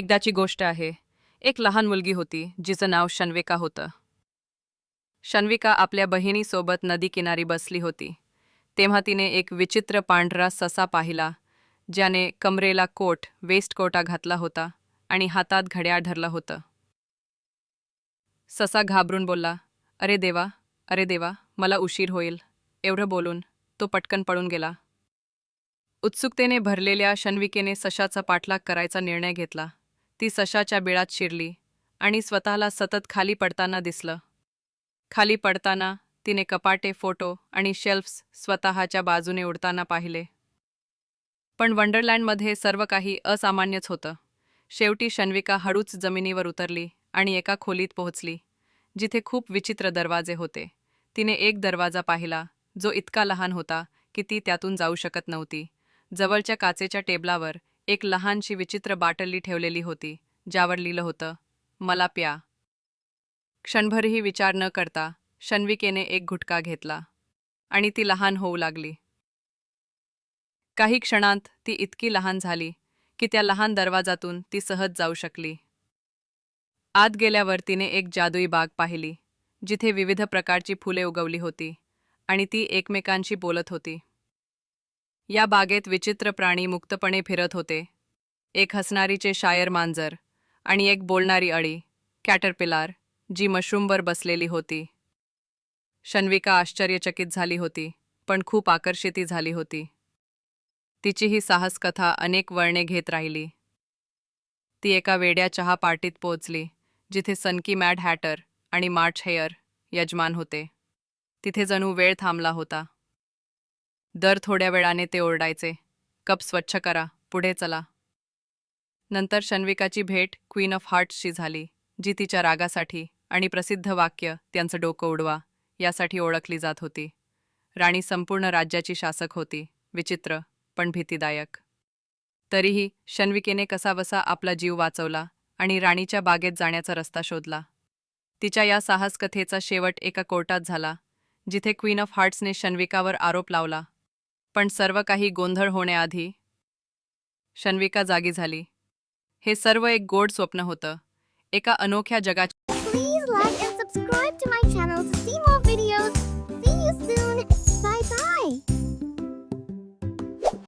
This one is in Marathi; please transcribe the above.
एकदाची गोष्ट आहे. एक लहान मुलगी होती जिचं नाव शन्विका होतं. शन्विका आपल्या बहिणीसोबत नदीकिनारी बसली होती. तेव्हा तिने एक विचित्र पांढरा ससा पाहिला ज्याने कमरेला कोट वेस्ट कोटा घातला होता आणि हातात घड्याळ धरलं होतं. ससा घाबरून बोलला अरे देवा अरे देवा मला उशीर होईल. एवढं बोलून तो पटकन पळून गेला. उत्सुकतेने भरलेल्या शन्विकेने सशाचा पाठलाग करायचा निर्णय घेतला. ती सशाच्या बिळात शिरली आणि स्वतःला सतत खाली पडताना दिसलं. खाली पडताना तिने कपाटे फोटो आणि शेल्फ्स स्वतःच्या बाजूने उडताना पाहिले. पण वंडरलँडमध्ये सर्व काही असामान्यच होतं. शेवटी शन्विका हळूच जमिनीवर उतरली आणि एका खोलीत पोहोचली जिथे खूप विचित्र दरवाजे होते. तिने एक दरवाजा पाहिला जो इतका लहान होता की ती त्यातून जाऊ शकत नव्हती. जवळच्या काचेच्या टेबलावर एक लहानशी विचित्र बाटली ठेवलेली होती ज्यावर लिहिलं होतं मला प्या. क्षणभरही विचार न करता शन्विकेने एक घुटका घेतला आणि ती लहान होऊ लागली. काही क्षणांत ती इतकी लहान झाली की त्या लहान दरवाजातून ती सहज जाऊ शकली. आत गेल्यावर तिने एक जादुई बाग पाहिली जिथे विविध प्रकारची फुले उगवली होती आणि ती एकमेकांशी बोलत होती. या बागेत विचित्र प्राणी मुक्तपणे फिरत होते. एक हसणारीचे शायर मांजर आणि एक बोलणारी अळी कॅटरपिलार जी मशरूमवर बसलेली होती. शन्विका आश्चर्यचकित झाली होती पण खूप आकर्षिती झाली होती. तिची ही साहसकथा अनेक वळणे घेत राहिली. ती एका वेड्या चहा पार्टीत पोहोचली जिथे सनकी मॅड हॅटर आणि मार्च हेअर यजमान होते. तिथे जणू वेळ थांबला होता. दर थोड्या वेळाने ते ओरडायचे. कप स्वच्छ करा पुढे चला. नंतर शन्विकाची भेट क्वीन ऑफ हार्ट्सशी झाली जी तिच्या रागासाठी आणि प्रसिद्ध वाक्य त्यांचं डोकं उडवा यासाठी ओळखली जात होती. राणी संपूर्ण राज्याची शासक होती विचित्र पण भीतीदायक. तरीही शन्विकेने कसाबसा आपला जीव वाचवला आणि राणीच्या बागेत जाण्याचा रस्ता शोधला. तिच्या या साहसकथेचा शेवट एका कोर्टात झाला जिथे क्वीन ऑफ हार्ट्सने शन्विकावर आरोप लावला पण सर्व काही गोंधळ होण्याआधी शन्विका जागी झाली. हे सर्व एक गोड स्वप्न होतं. एका अनोख्या जगाच्या